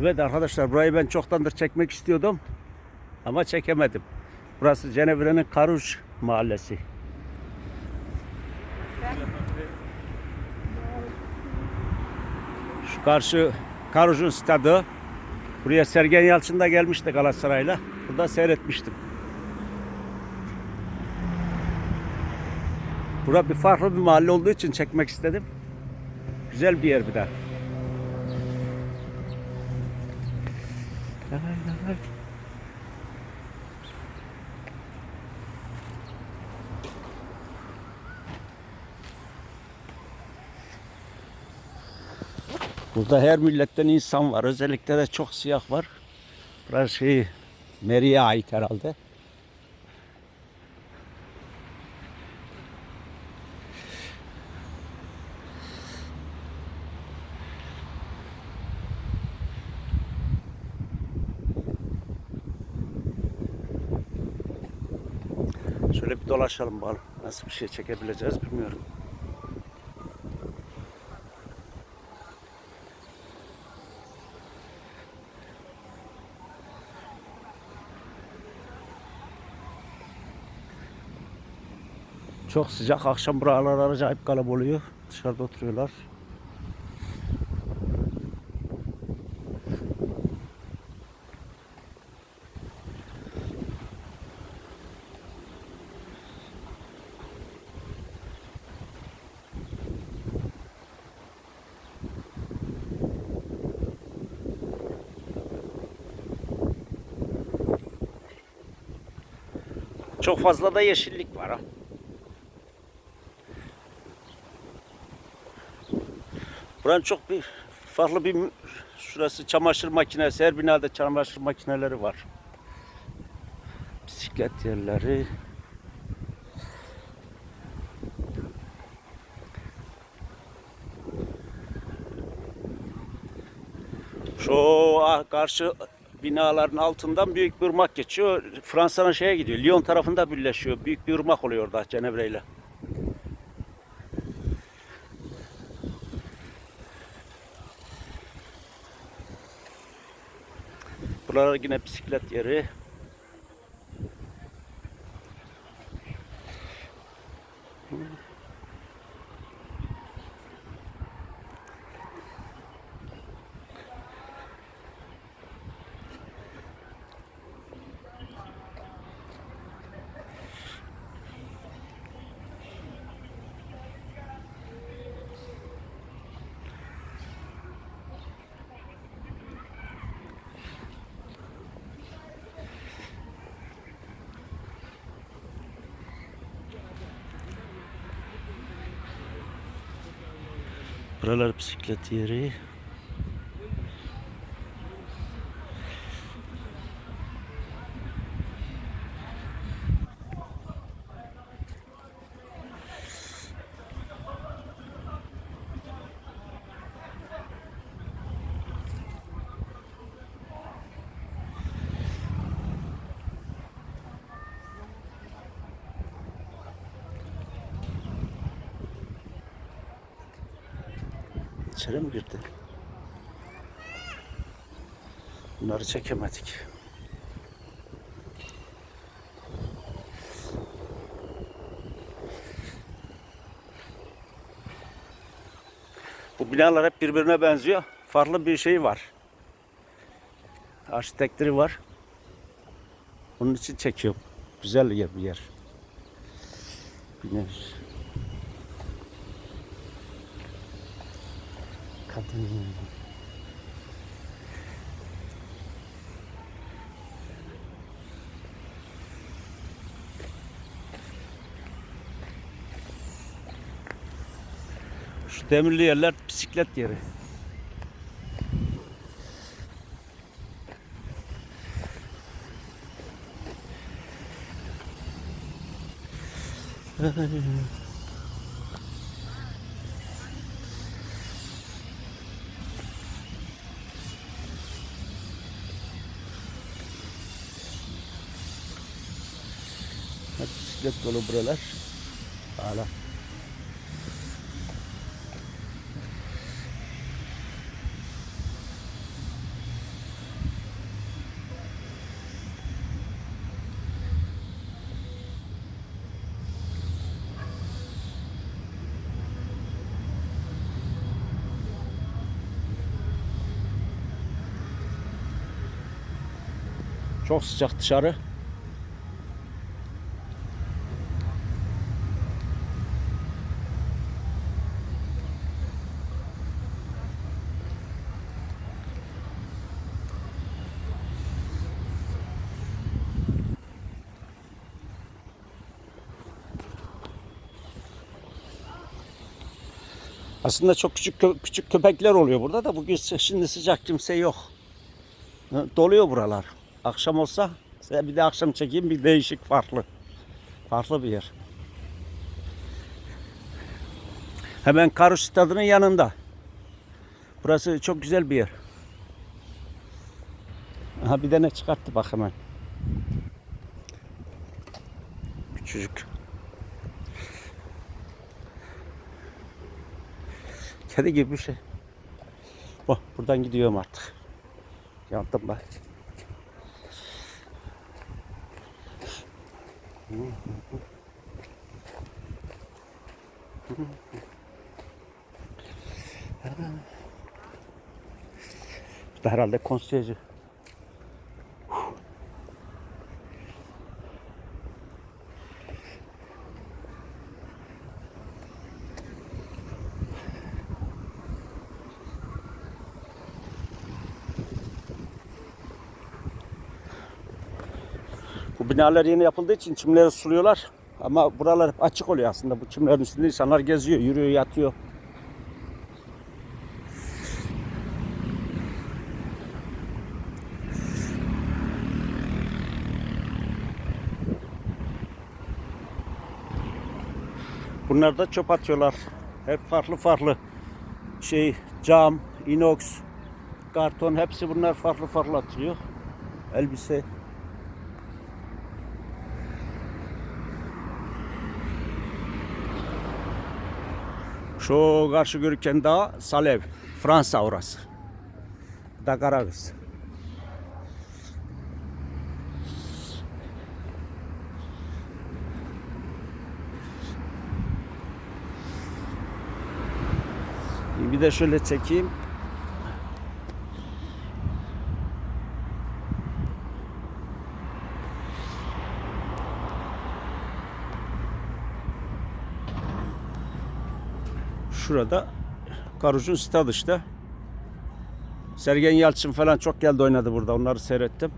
Evet arkadaşlar burayı ben çoktandır çekmek istiyordum. Ama çekemedim. Burası Cenevre'nin Karuj mahallesi. Şu karşı Karuj'un stadı. Buraya Sergen Yalçın da gelmişti Galatasaray'la. Burada seyretmiştim. Bura bir farklı bir mahalle olduğu için çekmek istedim. Güzel bir yer bir de. Burada her milletten insan var. Özellikle de çok siyah var. Burası şey Meri'ye ait herhalde. Şöyle bir dolaşalım bakalım. Nasıl bir şey çekebileceğiz bilmiyorum. Çok sıcak. Akşam buralar acayip kalabalık oluyor. Dışarıda oturuyorlar. Çok fazla da yeşillik var ha. Buranın çok bir farklı bir şurası çamaşır makinesi. Her binada çamaşır makineleri var. Bisiklet yerleri. Şu ah, karşı binaların altından büyük bir ırmak geçiyor. Fransa'nın şeye gidiyor. Lyon tarafında birleşiyor. Büyük bir ırmak oluyor orada Cenevre ile. Buralar yine bisiklet yeri. Buralar bisiklet yeri. İçeri mi girdi? Bunları çekemedik. Bu binalar hep birbirine benziyor. Farklı bir şey var. Arşitektürü var. Onun için çekiyorum. Güzel yer bir yer. Güneş. Şu demirli yerler bisiklet yeri. Hep bisiklet dolu buralar. Hala. Çok sıcak dışarı. Aslında çok küçük kö- küçük köpekler oluyor burada da bugün şimdi sıcak kimse yok. Doluyor buralar. Akşam olsa bir de akşam çekeyim bir değişik farklı. Farklı bir yer. Hemen Karuş stadının yanında. Burası çok güzel bir yer. Aha bir de ne çıkarttı bak hemen. Küçücük. Kedi gibi bir şey. Oh, buradan gidiyorum artık. Yandım ben. Bu da herhalde konseyci. Bu binalar yeni yapıldığı için çimleri suluyorlar. Ama buralar hep açık oluyor aslında. Bu çimlerin üstünde insanlar geziyor, yürüyor, yatıyor. Bunlar da çöp atıyorlar. Hep farklı farklı. Şey cam, inox, karton hepsi bunlar farklı farklı atılıyor. Elbise. Şu karşı görürken dağ Salev. Fransa orası. Da Karagöz. Bir de şöyle çekeyim. Şurada Karucun stadı işte. Sergen Yalçın falan çok geldi oynadı burada. Onları seyrettim.